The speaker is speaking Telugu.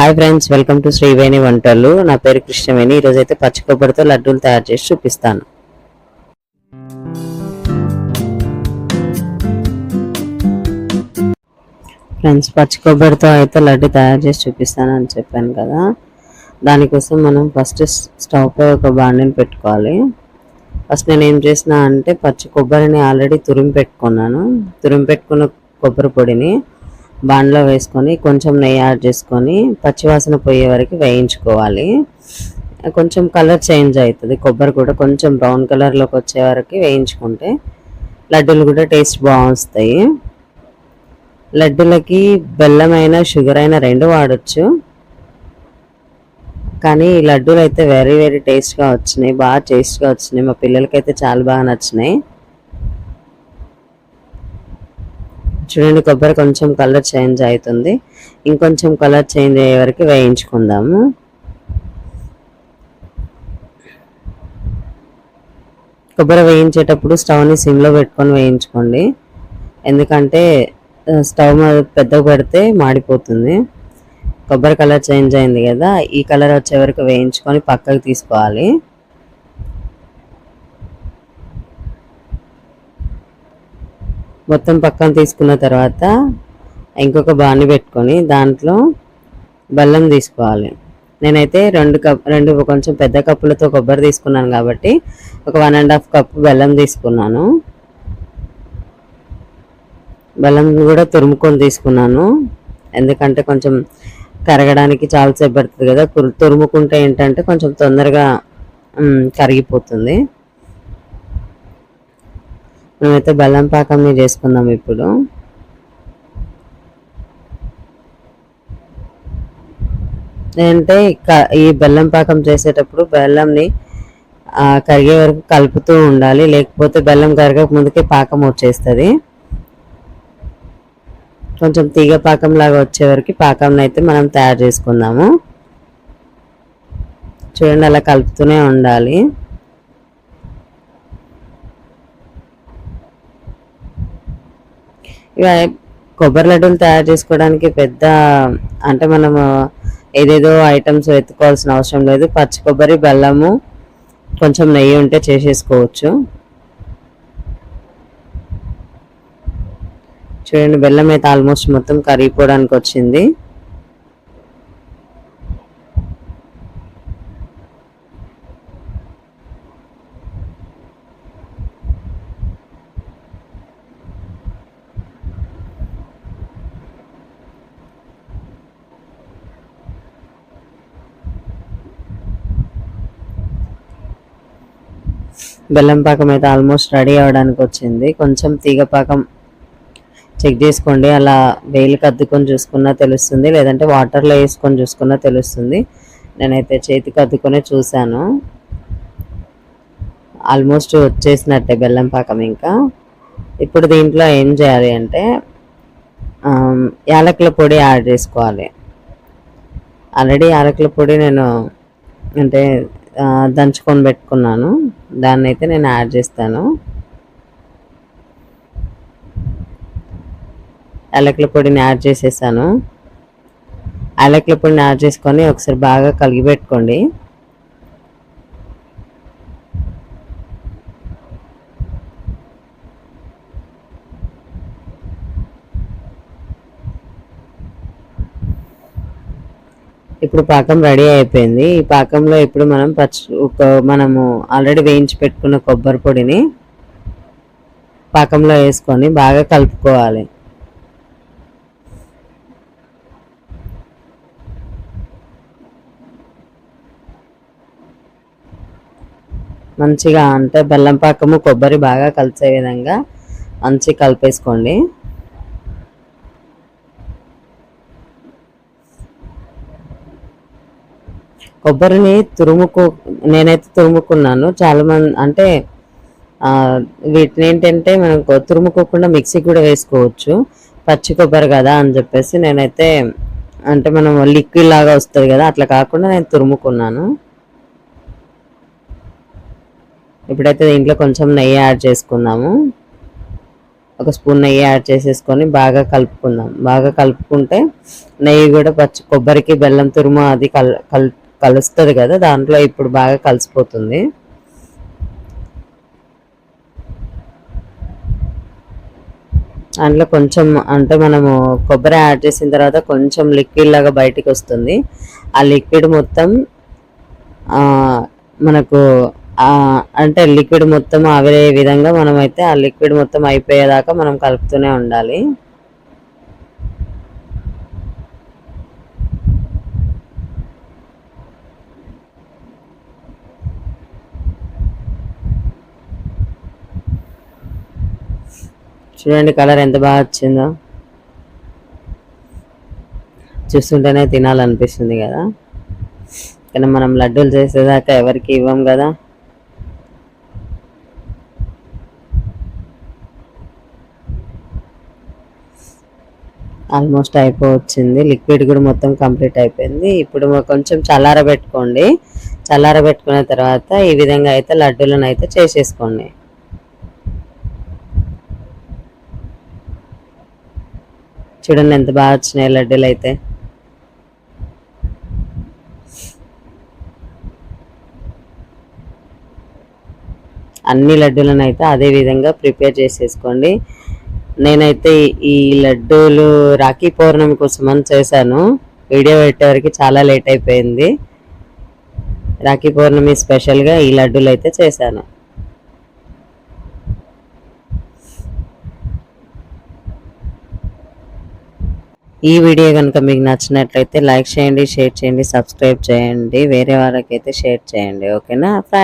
Hi friends welcome to Sriveni వంటలు. నా పేరు కృష్ణవేణి. ఈరోజైతే అయితే పచ్చి కొబ్బరితో లడ్డూలు తయారు చేసి చూపిస్తాను. ఫ్రెండ్స్ పచ్చి కొబ్బరితో అయితే లడ్డు తయారు చేసి చూపిస్తాను అని చెప్పాను కదా. దానికోసం మనం ఫస్ట్ స్టవ్ పై ఒక బాండిని పెట్టుకోవాలి. ఫస్ట్ నేను ఏం చేసిన అంటే పచ్చి కొబ్బరిని ఆల్రెడీ తురిమి పెట్టుకున్నాను. తురిమి పెట్టుకున్న కొబ్బరి పొడిని బాండ్లో వేసుకొని కొంచెం నెయ్యి యాడ్ చేసుకొని పచ్చివాసన పోయే వరకు వేయించుకోవాలి. కొంచెం కలర్ చేంజ్ అవుతుంది. కొబ్బరి కూడా కొంచెం బ్రౌన్ కలర్లోకి వచ్చే వరకు వేయించుకుంటే లడ్డూలు కూడా టేస్ట్ బాగుస్తాయి లడ్డూలకి బెల్లం అయినా షుగర్ అయినా రెండు వాడచ్చు. కానీ ఈ లడ్డూలు అయితే వెరీ వెరీ టేస్ట్గా వచ్చినాయి. బాగా టేస్ట్గా వచ్చినాయి. మా పిల్లలకైతే చాలా బాగా నచ్చినాయి. చూడండి కొబ్బరి కొంచెం కలర్ చేంజ్ అవుతుంది. ఇంకొంచెం కలర్ చేంజ్ అయ్యే వరకు వేయించుకుందాము. కొబ్బరి వేయించేటప్పుడు స్టవ్ని సిమ్లో పెట్టుకొని వేయించుకోండి. ఎందుకంటే స్టవ్ మీద పెద్దగా పెడితే మాడిపోతుంది. కొబ్బరి కలర్ చేంజ్ అయింది కదా ఈ కలర్ వచ్చే వరకు వేయించుకొని పక్కకు తీసుకోవాలి. మొత్తం పక్కన తీసుకున్న తర్వాత ఇంకొక బాణి పెట్టుకొని దాంట్లో బెల్లం తీసుకోవాలి. నేనైతే రెండు కప్ రెండు కొంచెం పెద్ద కప్పులతో కొబ్బరి తీసుకున్నాను కాబట్టి ఒక వన్ అండ్ హాఫ్ కప్ బెల్లం తీసుకున్నాను. బెల్లం కూడా తురుముకొని తీసుకున్నాను. ఎందుకంటే కొంచెం కరగడానికి చాలాసేపు పడుతుంది కదా తురుముకుంటే ఏంటంటే కొంచెం తొందరగా కరిగిపోతుంది. మేమైతే బెల్లం పాకంని చేసుకుందాం ఇప్పుడు. ఏంటంటే ఈ బెల్లం పాకం చేసేటప్పుడు బెల్లంని కరిగే వరకు కలుపుతూ ఉండాలి. లేకపోతే బెల్లం కరగక ముందుకే పాకం వచ్చేస్తుంది. కొంచెం తీగ పాకం లాగా వచ్చే వరకు పాకం అయితే మనం తయారు చేసుకుందాము. చూడండి అలా కలుపుతూనే ఉండాలి. కొబ్బరి లడ్డూలు తయారు చేసుకోవడానికి పెద్ద అంటే మనము ఏదేదో ఐటమ్స్ వెతుక్కోవాల్సిన అవసరం లేదు. పచ్చి కొబ్బరి బెల్లము కొంచెం నెయ్యి ఉంటే చేసేసుకోవచ్చు. చూడండి బెల్లం అయితే ఆల్మోస్ట్ మొత్తం కరిగిపోవడానికి వచ్చింది. బెల్లం పాకం అయితే ఆల్మోస్ట్ రెడీ అవ్వడానికి వచ్చింది. కొంచెం తీగ పాకం చెక్ చేసుకోండి. అలా వేలు అద్దుకొని చూసుకున్నా తెలుస్తుంది. లేదంటే వాటర్లో వేసుకొని చూసుకున్నా తెలుస్తుంది. నేనైతే చేతికి అద్దుకొని చూశాను. ఆల్మోస్ట్ వచ్చేసినట్టే బెల్లం పాకం ఇంకా. ఇప్పుడు దీంట్లో ఏం చేయాలి అంటే యాలకుల పొడి యాడ్ చేసుకోవాలి. ఆల్రెడీ యాలకుల పొడి నేను అంటే దంచుకొని పెట్టుకున్నాను. దాన్ని అయితే నేను యాడ్ చేస్తాను. యాలకుల పొడిని యాడ్ చేసేసాను. యాలకుల పొడిని యాడ్ చేసుకొని ఒకసారి బాగా కలిగి పెట్టుకోండి. ఇప్పుడు పాకం రెడీ అయిపోయింది. ఈ పాకంలో ఇప్పుడు మనం పచ్చి మనము ఆల్రెడీ వేయించి పెట్టుకున్న కొబ్బరి పొడిని పాకంలో వేసుకొని బాగా కలుపుకోవాలి. మంచిగా అంటే బెల్లం పాకము కొబ్బరి బాగా కలిసే విధంగా మంచి కలిపేసుకోండి. కొబ్బరిని తురుముకు నేనైతే తురుముకున్నాను. చాలా మంది అంటే వీటిని ఏంటంటే మనం తురుముకోకుండా మిక్సీ కూడా వేసుకోవచ్చు. పచ్చి కొబ్బరి కదా అని చెప్పేసి నేనైతే అంటే మనం లిక్విడ్ లాగా వస్తుంది కదా అట్లా కాకుండా నేను తురుముకున్నాను. ఇప్పుడైతే దీంట్లో కొంచెం నెయ్యి యాడ్ చేసుకుందాము ఒక స్పూన్ నెయ్యి యాడ్ చేసేసుకొని బాగా కలుపుకుందాం. బాగా కలుపుకుంటే నెయ్యి కూడా పచ్చి కొబ్బరికి బెల్లం తురుము అది కల్ కల్ కలుస్తుంది కదా దాంట్లో ఇప్పుడు బాగా కలిసిపోతుంది. దాంట్లో కొంచెం అంటే మనము కొబ్బరి యాడ్ చేసిన తర్వాత కొంచెం లిక్విడ్ లాగా బయటికి వస్తుంది. ఆ లిక్విడ్ మొత్తం మనకు అంటే లిక్విడ్ మొత్తం ఆవిరే విధంగా మనమైతే ఆ లిక్విడ్ మొత్తం అయిపోయేదాకా మనం కలుపుతూనే ఉండాలి. చూడండి కలర్ ఎంత బాగా వచ్చిందో. చూస్తుంటేనే తినాలనిపిస్తుంది కదా. కానీ మనం లడ్డూలు చేసేదాకా ఎవరికి ఇవ్వం కదా. ఆల్మోస్ట్ అయిపోవచ్చింది. లిక్విడ్ కూడా మొత్తం కంప్లీట్ అయిపోయింది. ఇప్పుడు కొంచెం చల్లారబెట్టుకోండి. చల్లారబెట్టుకున్న తర్వాత ఈ విధంగా అయితే లడ్డూలను అయితే చేసేసుకోండి. చూడండి ఎంత బాగా వచ్చినాయి లడ్డూలు అయితే. అన్ని లడ్డూలను అయితే అదే విధంగా ప్రిపేర్ చేసేసుకోండి. నేనైతే ఈ లడ్డూలు రాఖీ పౌర్ణమి కోసం అని చేశాను. వీడియో పెట్టేవరకు చాలా లేట్ అయిపోయింది. రాఖీ పౌర్ణమి స్పెషల్గా ఈ లడ్డూలు అయితే చేశాను. ఈ వీడియో కనుక మీకు నచ్చినట్లయితే లైక్ చేయండి షేర్ చేయండి సబ్స్క్రైబ్ చేయండి. వేరే వాళ్ళకైతే షేర్ చేయండి. ఓకేనా? ఫ్యా